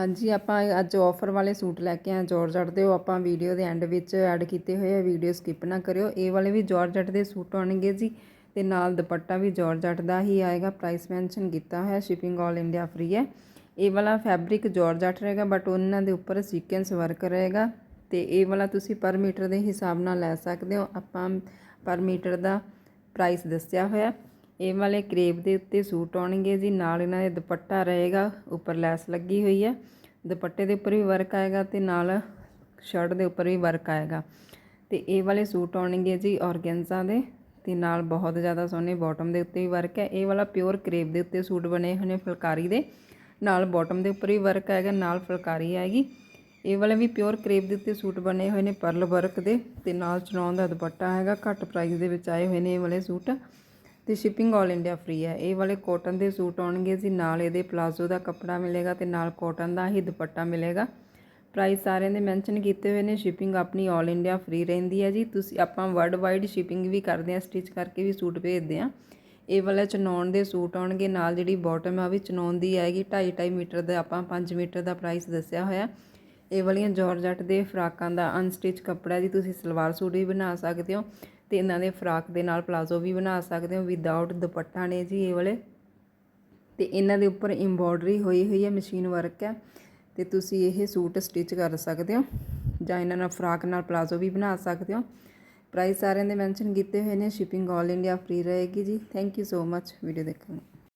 ਹਾਂਜੀ, ਆਪਾਂ ਅੱਜ ਆਫਰ ਵਾਲੇ ਸੂਟ ਲੈ ਕੇ ਆਏ ਜਾਰਜਟ ਦੇ। ਉਹ ਆਪਾਂ ਵੀਡੀਓ ਦੇ ਐਂਡ ਵਿੱਚ ਐਡ ਕੀਤੇ ਹੋਏ ਆ। ਵੀਡੀਓ ਸਕਿਪ ਨਾ ਕਰਿਓ। ਇਹ ਵਾਲੇ ਵੀ ਜਾਰਜਟ ਦੇ ਸੂਟ ਆਉਣਗੇ ਜੀ। ਤੇ ਨਾਲ ਦੁਪੱਟਾ ਵੀ ਜਾਰਜਟ ਦਾ ਹੀ ਆਏਗਾ। ਪ੍ਰਾਈਸ ਮੈਂਸ਼ਨ ਕੀਤਾ ਹੋਇਆ ਸ਼ਿਪਿੰਗ ਆਲ ਇੰਡੀਆ ਫ੍ਰੀ ਹੈ। ਇਹ ਵਾਲਾ ਫੈਬਰਿਕ ਜਾਰਜਟ ਰਹੇਗਾ ਬਟ ਉਹਨਾਂ ਦੇ ਉੱਪਰ ਸੀਕੁਐਂਸ ਵਰਕ ਰਹੇਗਾ। ਤੇ ਇਹ ਵਾਲਾ ਤੁਸੀਂ ਪਰ ਮੀਟਰ ਦੇ ਹਿਸਾਬ ਨਾਲ ਲੈ ਸਕਦੇ ਹੋ। ਆਪਾਂ ਪਰ ਮੀਟਰ ਦਾ ਪ੍ਰਾਈਸ ਦੱਸਿਆ ਹੋਇਆ। ਇਹ ਵਾਲੇ ਕਰੇਪ ਦੇ ਉੱਤੇ ਸੂਟ ਆਉਣਗੇ ਜੀ, ਨਾਲ ਇਹਨਾਂ ਦੇ ਦੁਪੱਟਾ ਰਹੇਗਾ, ਉੱਪਰ ਲੈਸ ਲੱਗੀ ਹੋਈ ਹੈ। ਦੁਪੱਟੇ ਦੇ ਉੱਪਰ ਵੀ ਵਰਕ ਆਏਗਾ ਤੇ ਨਾਲ ਸ਼ਰਟ ਦੇ ਉੱਪਰ ਵੀ ਵਰਕ ਆਏਗਾ। ਤੇ ਇਹ ਵਾਲੇ ਸੂਟ ਆਉਣਗੇ ਜੀ ਔਰਗੈਂਜ਼ਾ ਦੇ ਤੇ ਨਾਲ ਬਹੁਤ ਜ਼ਿਆਦਾ ਸੋਹਣੇ ਬਾਟਮ ਦੇ ਉੱਤੇ ਵੀ ਵਰਕ ਹੈ। ਇਹ ਵਾਲਾ ਪਿਓਰ ਕਰੇਪ ਦੇ ਉੱਤੇ ਸੂਟ ਬਣੇ ਹੋਏ ਨੇ ਫੁਲਕਾਰੀ ਦੇ। ਨਾਲ ਬਾਟਮ ਦੇ ਉੱਪਰ ਵੀ ਵਰਕ ਆਏਗਾ, ਨਾਲ ਫੁਲਕਾਰੀ ਆਏਗੀ। ਇਹ ਵਾਲੇ ਵੀ ਪਿਓਰ ਕਰੇਪ ਦੇ ਉੱਤੇ ਸੂਟ ਬਣੇ ਹੋਏ ਨੇ ਪਰਲ ਵਰਕ ਦੇ ਤੇ ਨਾਲ ਚਨੌਨ ਦਾ ਦੁਪੱਟਾ ਹੈਗਾ ਘੱਟ ਪ੍ਰਾਈਸ ਦੇ ਵਿੱਚ ਆਏ ਹੋਏ ਨੇ ਇਹ ਵਾਲੇ ਸੂਟ। ਤੇ ਸ਼ਿਪਿੰਗ ਆਲ ਇੰਡੀਆ ਫ੍ਰੀ ਹੈ। ਇਹ ਵਾਲੇ ਕਾਟਨ ਦੇ ਸੂਟ ਆਉਣਗੇ ਜੀ, ਨਾਲ ਇਹਦੇ ਪਲਾਜ਼ੋ ਦਾ ਕੱਪੜਾ ਮਿਲੇਗਾ ਤੇ ਨਾਲ ਕਾਟਨ ਦਾ ਹੀ ਦੁਪੱਟਾ ਮਿਲੇਗਾ। ਪ੍ਰਾਈਸ ਸਾਰਿਆਂ ਦੇ ਮੈਂਸ਼ਨ ਕੀਤੇ ਹੋਏ ਨੇ ਸ਼ਿਪਿੰਗ ਆਪਣੀ ਆਲ ਇੰਡੀਆ ਫ੍ਰੀ ਰਹਿੰਦੀ ਹੈ ਜੀ। ਤੁਸੀਂ, ਆਪਾਂ ਵਰਲਡ ਵਾਈਡ ਸ਼ਿਪਿੰਗ ਵੀ ਕਰਦੇ ਹਾਂ ਸਟਿਚ ਕਰਕੇ ਵੀ ਸੂਟ ਭੇਜਦੇ ਹਾਂ। ਇਹ ਵਾਲਾ ਚਨੌਨ ਦੇ ਸੂਟ ਆਉਣਗੇ, ਨਾਲ ਜਿਹੜੀ ਬਾਟਮ ਆ, ਉਹ ਵੀ ਚਨੌਨ ਦੀ ਆਏਗੀ। 2.5 2.5 ਮੀਟਰ ਦਾ ਆਪਾਂ 5 ਮੀਟਰ ਦਾ ਪ੍ਰਾਈਸ ਦੱਸਿਆ ਹੋਇਆ। ਇਹ ਵਾਲੀਆਂ ਜਾਰਜਟ ਦੇ ਫਰਾਕਾਂ ਦਾ ਅਨਸਟਿਚ ਕੱਪੜਾ ਜੀ, ਤੁਸੀਂ ਸਲਵਾਰ ਸੂਟ ਵੀ ਬਣਾ ਸਕਦੇ ਹੋ। ਤੇ ਇਹਨਾਂ ਦੇ ਫਰਾਕ ਦੇ ਨਾਲ ਪਲਾਜ਼ੋ ਵੀ ਬਣਾ ਸਕਦੇ ਹੋ ਵਿਦਆਊਟ ਦੁਪੱਟਾ ਨੇ ਜੀ ਇਹ ਵਾਲੇ। ਤੇ ਇਹਨਾਂ ਦੇ ਉੱਪਰ ਐਮਬੋਡਰੀ ਹੋਈ ਹੋਈ ਹੈ ਮਸ਼ੀਨ ਵਰਕ ਹੈ। ਤੇ ਤੁਸੀਂ ਇਹ ਸੂਟ ਸਟਿਚ ਕਰ ਸਕਦੇ ਹੋ ਜਾਂ ਇਹਨਾਂ ਨਾਲ ਫਰਾਕ ਨਾਲ ਪਲਾਜ਼ੋ ਵੀ ਬਣਾ ਸਕਦੇ ਹੋ। ਪ੍ਰਾਈਸ ਸਾਰਿਆਂ ਦੇ ਮੈਂਸ਼ਨ ਕੀਤੇ ਹੋਏ ਨੇ ਸ਼ਿਪਿੰਗ ਆਲ ਇੰਡੀਆ ਫ੍ਰੀ ਰਹੇਗੀ ਜੀ। Thank you so much video ਦੇਖਣ ਲਈ।